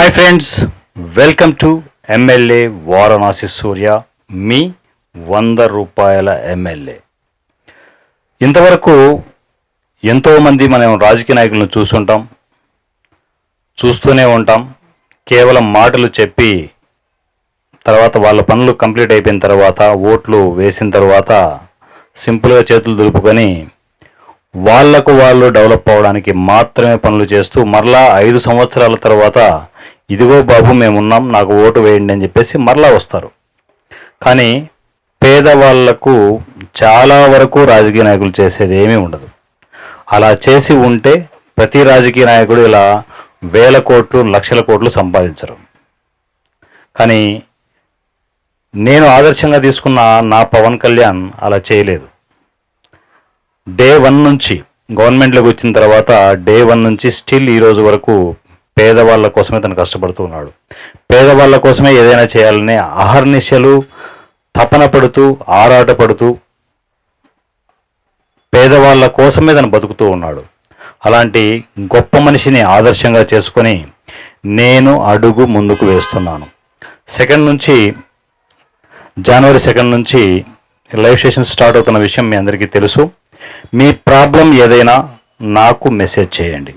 Hi friends welcome to MLA Varanasi Surya మీ వంద రూపాయల MLA ఇంతవరకు ఎంతోమంది మనం రాజకీయ నాయకులను చూస్తుంటాం చూస్తూనే ఉంటాం. కేవలం మాటలు చెప్పి తర్వాత వాళ్ళ పనులు కంప్లీట్ అయిపోయిన తర్వాత ఓట్లు వేసిన తర్వాత సింపుల్గా చేతులు దులుపుకొని వాళ్ళకు వాళ్ళు డెవలప్ అవ్వడానికి మాత్రమే పనులు చేస్తూ మరలా ఐదు సంవత్సరాల తర్వాత ఇదిగో బాబు మేమున్నాం నాకు ఓటు వేయండి అని చెప్పేసి మరలా వస్తారు. కానీ పేదవాళ్ళకు చాలా వరకు రాజకీయ నాయకులు చేసేది ఏమీ ఉండదు. అలా చేసి ఉంటే ప్రతి రాజకీయ నాయకుడు ఇలా వేల కోట్లు లక్షల కోట్లు సంపాదించరు. కానీ నేను ఆదర్శంగా తీసుకున్న నా పవన్ కళ్యాణ్ అలా చేయలేదు. డే వన్ నుంచి గవర్నమెంట్లోకి వచ్చిన తర్వాత డే వన్ నుంచి స్టిల్ ఈ రోజు వరకు పేదవాళ్ళ కోసమే తను కష్టపడుతూ ఉన్నాడు. పేదవాళ్ళ కోసమే ఏదైనా చేయాలని అహర్నిశలు తపన పడుతూ ఆరాట పడుతూ పేదవాళ్ళ కోసమే తను బతుకుతూ ఉన్నాడు. అలాంటి గొప్ప మనిషిని ఆదర్శంగా చేసుకొని నేను అడుగు ముందుకు వేస్తున్నాను. సెకండ్ నుంచి జనవరి సెకండ్ నుంచి లైవ్ సెషన్ స్టార్ట్ అవుతున్న విషయం మీ అందరికీ తెలుసు. మీ ప్రాబ్లం ఏదైనా నాకు మెసేజ్ చేయండి.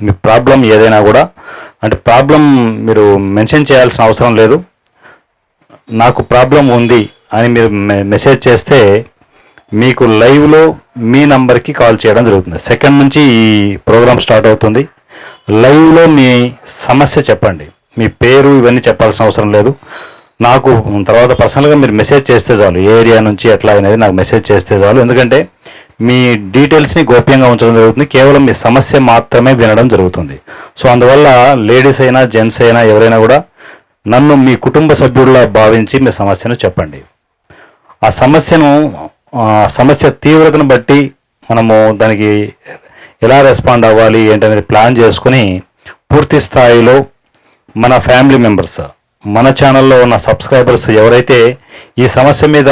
మీ ప్రాబ్లం ఏదైనా కూడా అంటే ప్రాబ్లం మీరు మెన్షన్ చేయాల్సిన అవసరం లేదు. నాకు ప్రాబ్లం ఉంది అని మీరు మెసేజ్ చేస్తే మీకు లైవ్లో మీ నంబర్కి కాల్ చేయడం జరుగుతుంది. సెకండ్ నుంచి ఈ ప్రోగ్రామ్ స్టార్ట్ అవుతుంది. లైవ్లో మీ సమస్య చెప్పండి. మీ పేరు ఇవన్నీ చెప్పాల్సిన అవసరం లేదు. నాకు తర్వాత పర్సనల్గా మీరు మెసేజ్ చేస్తే చాలు. ఏ ఏరియా నుంచి ఎట్లా అనేది నాకు మెసేజ్ చేస్తే చాలు. ఎందుకంటే మీ డీటెయిల్స్ని గోప్యంగా ఉంచడం జరుగుతుంది. కేవలం మీ సమస్య మాత్రమే వినడం జరుగుతుంది. సో అందువల్ల లేడీస్ అయినా జెంట్స్ అయినా ఎవరైనా కూడా నన్ను మీ కుటుంబ సభ్యుల్లా భావించి మీ సమస్యను చెప్పండి. ఆ సమస్యను సమస్య తీవ్రతను బట్టి మనము దానికి ఎలా రెస్పాండ్ అవ్వాలి ఏంటనేది ప్లాన్ చేసుకుని పూర్తి స్థాయిలో మన ఫ్యామిలీ మెంబర్స్ మన ఛానల్లో ఉన్న సబ్స్క్రైబర్స్ ఎవరైతే ఈ సమస్య మీద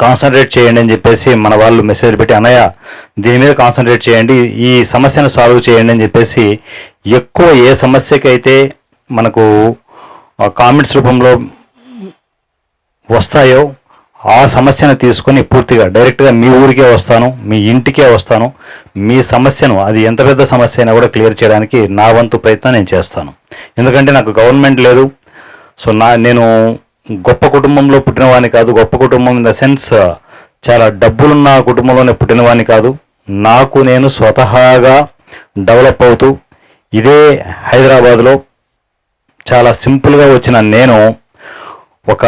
కాన్సన్ట్రేట్ చేయండి అని చెప్పేసి మన వాళ్ళు మెసేజ్ పెట్టి అన్నయ్య దీని మీద కాన్సన్ట్రేట్ చేయండి ఈ సమస్యను సాల్వ్ చేయండి అని చెప్పేసి ఎక్కువ ఏ సమస్యకైతే మనకు కామెంట్స్ రూపంలో వస్తాయో ఆ సమస్యను తీసుకొని పూర్తిగా డైరెక్ట్గా మీ ఊరికే వస్తాను మీ ఇంటికే వస్తాను మీ సమస్యను అది ఎంత పెద్ద సమస్య అయినా కూడా క్లియర్ చేయడానికి నా వంతు ప్రయత్నం నేను చేస్తాను. ఎందుకంటే నాకు గవర్నమెంట్ లేదు. సో నా నేను గొప్ప కుటుంబంలో పుట్టినవాడిని కాదు గొప్ప కుటుంబం ఇన్ ద సెన్స్ చాలా డబ్బులున్న కుటుంబంలోనే పుట్టినవాడిని కాదు. నాకు నేను స్వతహాగా డెవలప్ అవుతూ ఇదే హైదరాబాద్లో చాలా సింపుల్గా వచ్చిన నేను ఒక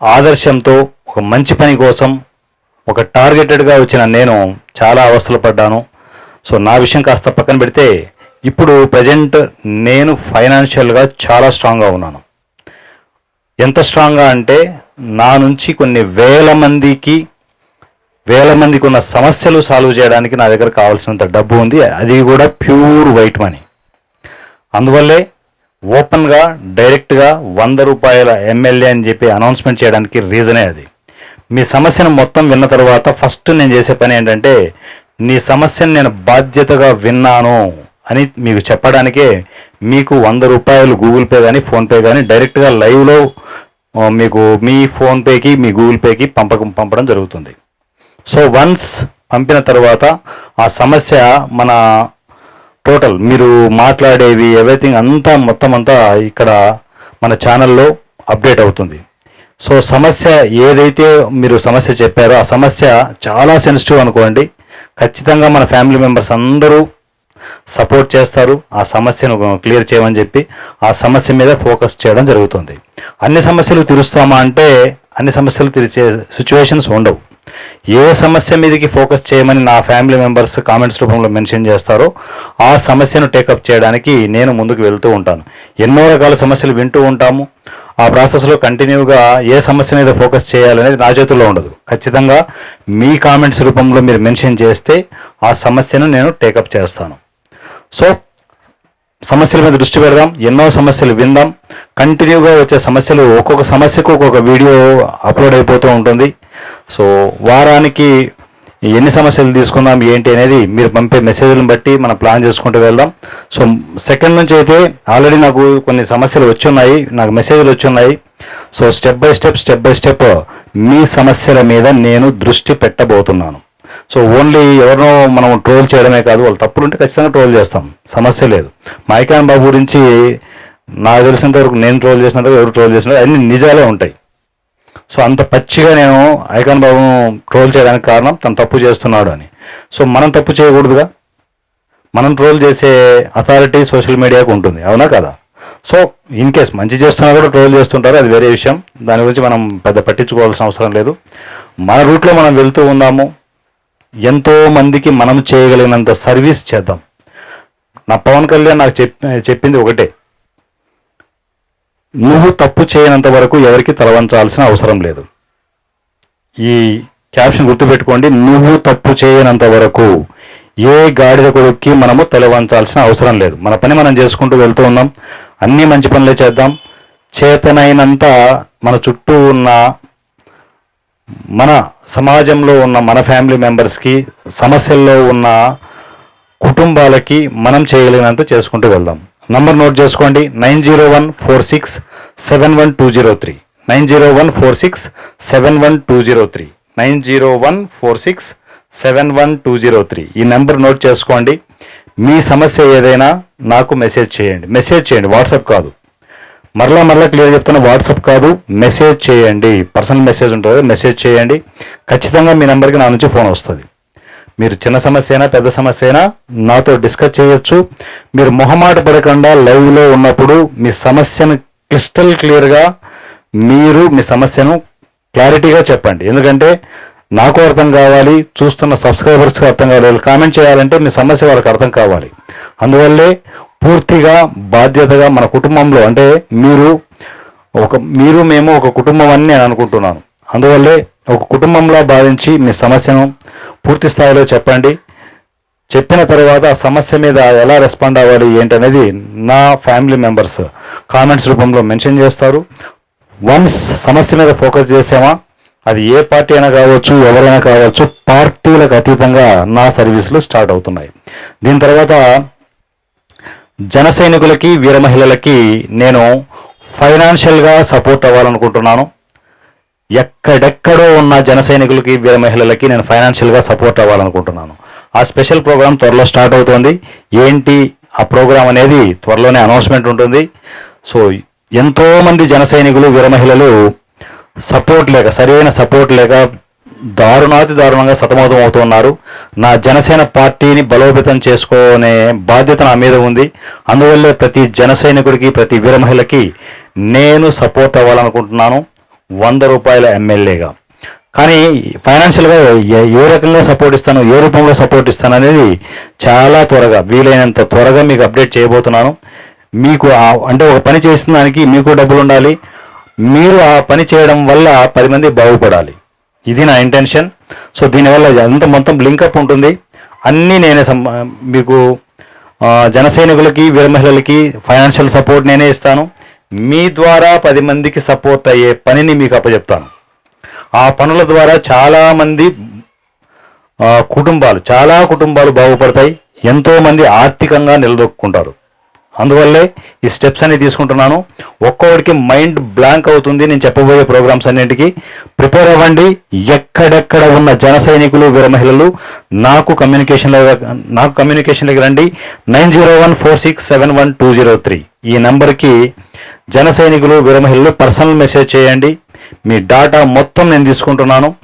ఆదర్శంతో ఒక మంచి పని కోసం ఒక టార్గెటెడ్గా వచ్చిన నేను చాలా అవస్థలు పడ్డాను. సో నా విషయం కాస్త పక్కన పెడితే ఇప్పుడు ప్రజెంట్ నేను ఫైనాన్షియల్గా చాలా స్ట్రాంగ్గా ఉన్నాను. ఎంత స్ట్రాంగ్గా అంటే నా నుంచి కొన్ని వేల మందికి వేల మందికి ఉన్న సమస్యలు సాల్వ్ చేయడానికి నా దగ్గర కావాల్సినంత డబ్బు ఉంది. అది కూడా ప్యూర్ వైట్ మనీ అందువల్లే ఓపెన్గా డైరెక్ట్గా వంద రూపాయల ఎమ్మెల్యే అని చెప్పి అనౌన్స్మెంట్ చేయడానికి రీజనే అది. మీ సమస్యను మొత్తం విన్న తర్వాత ఫస్ట్ నేను చేసే పని ఏంటంటే నీ సమస్యను నేను బాధ్యతగా విన్నాను. అని మీకు చెప్పడానికే మీకు వంద రూపాయలు గూగుల్ పే కానీ ఫోన్పే కానీ డైరెక్ట్గా లైవ్లో మీకు మీ ఫోన్పేకి మీ గూగుల్ పేకి పంపకం పంపడం జరుగుతుంది. సో వన్స్ పంపిన తర్వాత ఆ సమస్య మన టోటల్ మీరు మాట్లాడేవి ఎవ్రీథింగ్ అంతా మొత్తం అంతా ఇక్కడ మన ఛానల్లో అప్డేట్ అవుతుంది. సో సమస్య ఏదైతే మీరు సమస్య చెప్పారో ఆ సమస్య చాలా సెన్సిటివ్ అనుకోండి. ఖచ్చితంగా మన ఫ్యామిలీ మెంబర్స్ అందరూ సపోర్ట్ చేస్తారు. ఆ సమస్యను క్లియర్ చేయమని చెప్పి ఆ సమస్య మీద ఫోకస్ చేయడం జరుగుతుంది. అన్ని సమస్యలు తీరుస్తామా అంటే అన్ని సమస్యలు తీర్చే సిచ్యువేషన్స్ ఉండవు. ఏ సమస్య మీదకి ఫోకస్ చేయమని నా ఫ్యామిలీ మెంబర్స్ కామెంట్స్ రూపంలో మెన్షన్ చేస్తారో ఆ సమస్యను టేకప్ చేయడానికి నేను ముందుకు వెళ్తూ ఉంటాను. ఎన్నో రకాల సమస్యలు వింటూ ఉంటాము. ఆ ప్రాసెస్లో కంటిన్యూగా ఏ సమస్య మీద ఫోకస్ చేయాలనేది నా చేతుల్లో ఉండదు. ఖచ్చితంగా మీ కామెంట్స్ రూపంలో మీరు మెన్షన్ చేస్తే ఆ సమస్యను నేను టేకప్ చేస్తాను. సో సమస్యల మీద దృష్టి పెడదాం ఎన్నో సమస్యలు విందాం. కంటిన్యూగా వచ్చే సమస్యలు ఒక్కొక్క సమస్యకు ఒక్కొక్క వీడియో అప్లోడ్ అయిపోతూ ఉంటుంది. సో వారానికి ఎన్ని సమస్యలు తీసుకుందాం ఏంటి అనేది మీరు పంపే మెసేజ్లను బట్టి మనం ప్లాన్ చేసుకుంటూ వెళ్దాం. సో సెకండ్ నుంచి అయితే ఆల్రెడీ నాకు కొన్ని సమస్యలు వచ్చి ఉన్నాయి నాకు మెసేజ్లు వచ్చున్నాయి. So step by step step by step మీ సమస్యల మీద నేను దృష్టి పెట్టబోతున్నాను. సో ఓన్లీ ఎవరినో మనం ట్రోల్ చేయడమే కాదు వాళ్ళు తప్పులు ఉంటే ఖచ్చితంగా ట్రోల్ చేస్తాం. సమస్య లేదు. మైకాన్ బాబు గురించి నాకు తెలిసినంత వరకు నేను ట్రోల్ చేసినంత ఎవరు ట్రోల్ చేసినంత అన్ని నిజాలే ఉంటాయి. సో అంత పచ్చిగా నేను ఐకాన్ బాబును ట్రోల్ చేయడానికి కారణం తను తప్పు చేస్తున్నాడు అని. సో మనం తప్పు చేయకూడదుగా? మనం ట్రోల్ చేసే అథారిటీ సోషల్ మీడియాకు ఉంటుంది. అవునా కదా? సో ఇన్ కేస్ మంచి చేస్తున్నా కూడా ట్రోల్ చేస్తుంటారు అది వేరే విషయం. దాని గురించి మనం పెద్ద పట్టించుకోవాల్సిన అవసరం లేదు. మన రూట్లో మనం వెళ్తూ ఉన్నాము. ఎంతో మందికి మనం చేయగలిగినంత సర్వీస్ చేద్దాం. నా పవన్ కళ్యాణ్ నాకు చెప్పింది ఒకటే. నువ్వు తప్పు చేయనంత వరకు ఎవరికి తలవంచాల్సిన అవసరం లేదు. ఈ క్యాప్షన్ గుర్తుపెట్టుకోండి నువ్వు తప్పు చేయనంత వరకు ఏ గాడిద కొడుక్కి మనము తలవంచాల్సిన అవసరం లేదు. మన పని మనం చేసుకుంటూ వెళ్తూ ఉన్నాం. అన్నీ మంచి పనులే చేద్దాం. చేతనైనంత మన చుట్టూ ఉన్న మన సమాజంలో ఉన్న మన ఫ్యామిలీ మెంబర్స్కి సమస్యల్లో ఉన్న కుటుంబాలకి మనం చేయగలిగినంత చేసుకుంటూ వెళ్దాం. నంబర్ నోట్ చేసుకోండి. Nine zero one four six seven one two zero three. Nine zero one four six seven one two zero three. Nine zero one four six seven one two zero three. ఈ number note చేసుకోండి. మీ సమస్య ఏదైనా నాకు message చేయండి. Message చేయండి. WhatsApp కాదు. మరలా మరలా క్లియర్ చెప్తున్న వాట్సాప్ కాదు మెసేజ్ చేయండి. పర్సనల్ మెసేజ్ ఉంటుంది మెసేజ్ చేయండి. ఖచ్చితంగా మీ నెంబర్కి నా నుంచి ఫోన్ వస్తుంది. మీరు చిన్న సమస్య అయినా పెద్ద సమస్య అయినా నాతో డిస్కస్ చేయొచ్చు. మీరు మొహమాట పడకుండా లైవ్లో ఉన్నప్పుడు మీ సమస్యను క్రిస్టల్ క్లియర్గా మీరు మీ సమస్యను క్లారిటీగా చెప్పండి. ఎందుకంటే నాకు అర్థం కావాలి చూస్తున్న సబ్స్క్రైబర్స్కి అర్థం కావాలి. కామెంట్ చేయాలంటే మీ సమస్య వాళ్ళకి అర్థం కావాలి. అందువల్లే పూర్తిగా బాధ్యతగా మన కుటుంబంలో అంటే మీరు ఒక మీరు మేము ఒక కుటుంబం అని నేను అనుకుంటున్నాను. అందువల్లే ఒక కుటుంబంలో భావించి మీ సమస్యను పూర్తి స్థాయిలో చెప్పండి. చెప్పిన తర్వాత ఆ సమస్య మీద ఎలా రెస్పాండ్ అవ్వాలి ఏంటనేది నా ఫ్యామిలీ మెంబర్స్ కామెంట్స్ రూపంలో మెన్షన్ చేస్తారు. వన్స్ సమస్య మీద ఫోకస్ చేసామా అది ఏ పార్టీ అయినా కావచ్చు ఎవరైనా కావచ్చు పార్టీలకు అతీతంగా నా సర్వీసులు స్టార్ట్ అవుతున్నాయి. దీని తర్వాత జన సైనికులకి వీర మహిళలకి నేను ఫైనాన్షియల్గా సపోర్ట్ అవ్వాలనుకుంటున్నాను. ఎక్కడెక్కడో ఉన్న జన సైనికులకి వీర మహిళలకి నేను ఫైనాన్షియల్గా సపోర్ట్ అవ్వాలనుకుంటున్నాను. ఆ స్పెషల్ ప్రోగ్రామ్ త్వరలో స్టార్ట్ అవుతుంది. ఏంటి? ఆ ప్రోగ్రామ్ అనేది త్వరలోనే అనౌన్స్మెంట్ ఉంటుంది. సో ఎంతోమంది జన సైనికులు వీర మహిళలు సపోర్ట్ లేక సరైన సపోర్ట్ లేక దారుణాతి దారుణంగా సతమతం అవుతున్నారు. నా జనసేన పార్టీని బలోపేతం చేసుకునే బాధ్యత నా మీద ఉంది. అందువల్ల ప్రతి జన సైనికుడికి ప్రతి వీర మహిళకి నేను సపోర్ట్ అవ్వాలనుకుంటున్నాను. వంద రూపాయల ఎమ్మెల్యేగా. కానీ ఫైనాన్షియల్గా ఏ- రకంగా సపోర్ట్ ఇస్తాను ఏ రూపంలో సపోర్ట్ ఇస్తాను అనేది చాలా త్వరగా వీలైనంత త్వరగా మీకు అప్డేట్ చేయబోతున్నాను. మీకు అంటే ఒక పని చేసిన దానికి మీకు డబ్బులు ఉండాలి. మీరు ఆ పని చేయడం వల్ల పది మంది బాగుపడాలి. ఇది నా ఇంటెన్షన్ సో దీనివల్ల ఎంత మొత్తం లింకప్ ఉంటుంది? అన్నీ నేనే సం- మీకు జన సైనికులకి వీరమహిళలకి ఫైనాన్షియల్ సపోర్ట్ నేనే ఇస్తాను. మీ ద్వారా పది మందికి సపోర్ట్ అయ్యే పనిని మీకు అప్పచెప్తాను. ఆ పనుల ద్వారా చాలామంది కుటుంబాలు చాలా కుటుంబాలు బాగుపడతాయి. ఎంతోమంది ఆర్థికంగా నిలదొక్కుంటారు. అందువల్లే ఈ స్టెప్స్ అన్ని తీసుకుంటున్నాను. ఒక్కొక్కడికి మైండ్ బ్లాంక్ అవుతుంది. నేను చెప్పబోయే ప్రోగ్రామ్స్ అన్నింటికి. ప్రిపేర్ అవ్వండి. ఎక్కడెక్కడ ఉన్న జన సైనికులు వీర మహిళలు నాకు కమ్యూనికేషన్లో నాకు కమ్యూనికేషన్లోకి రండి. Nine zero one four six seven one two zero three. ఈ నెంబర్కి జన సైనికులు వీర మహిళలు పర్సనల్ మెసేజ్ చేయండి. మీ డాటా మొత్తం నేను తీసుకుంటున్నాను.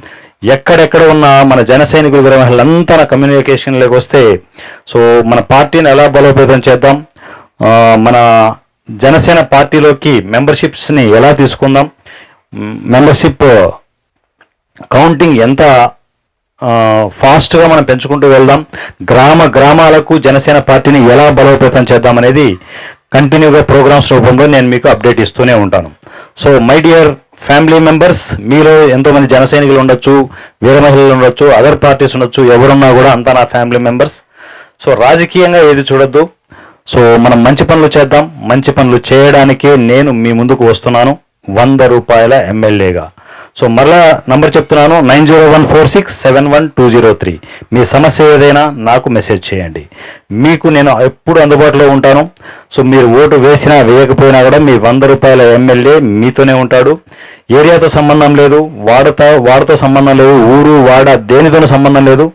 ఎక్కడెక్కడ ఉన్న మన జన సైనికులు వీర మహిళలంతా నా కమ్యూనికేషన్లోకి వస్తే సో మన పార్టీని ఎలా బలోపేతం చేద్దాం? మన జనసేన పార్టీలోకి మెంబర్షిప్స్ని ఎలా తీసుకుందాం? మెంబర్షిప్ కౌంటింగ్ ఎంత ఫాస్ట్గా మనం పెంచుకుంటూ వెళ్దాం? గ్రామ గ్రామాలకు జనసేన పార్టీని ఎలా బలోపేతం చేద్దాం అనేది కంటిన్యూగా ప్రోగ్రామ్స్ రూపంలో నేను మీకు అప్డేట్ ఇస్తూనే ఉంటాను. So my dear family members మీలో ఎంతోమంది జన సైనికులు ఉండొచ్చు వీర మహిళలు ఉండొచ్చు అదర్ పార్టీస్ ఉండొచ్చు ఎవరున్నా కూడా అంతా నా ఫ్యామిలీ మెంబర్స్. సో రాజకీయంగా ఏది చూడొద్దు. సో మనం మంచి పనులు చేద్దాం. మంచి పనులు చేయడానికే నేను మీ ముందుకు వస్తున్నాను. వంద రూపాయల ఎమ్మెల్యేగా. సో మరలా నంబర్ చెప్తున్నాను. Nine zero one four six seven one two zero three. మీ సమస్య ఏదైనా నాకు మెసేజ్ చేయండి. మీకు నేను ఎప్పుడు అందుబాటులో ఉంటాను. సో మీరు ఓటు వేసినా వేయకపోయినా కూడా మీ వంద రూపాయల ఎమ్మెల్యే మీతోనే ఉంటాడు. ఏరియాతో సంబంధం లేదు. వాడతో వాడతో సంబంధం లేదు. ఊరు వాడ దేనితోనూ సంబంధం లేదు.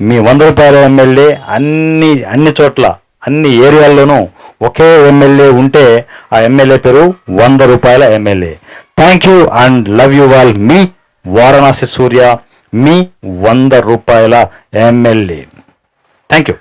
మీ వంద రూపాయల ఎమ్మెల్యే అన్ని అన్ని చోట్ల అన్ని ఏరియాల్లోనూ ఒకే ఎమ్మెల్యే ఉంటే ఆ ఎమ్మెల్యే పేరు వంద రూపాయల MLA. Thank you and love you all మీ వారణాసి సూర్య మీ వంద రూపాయల ఎమ్మెల్యే. Thank you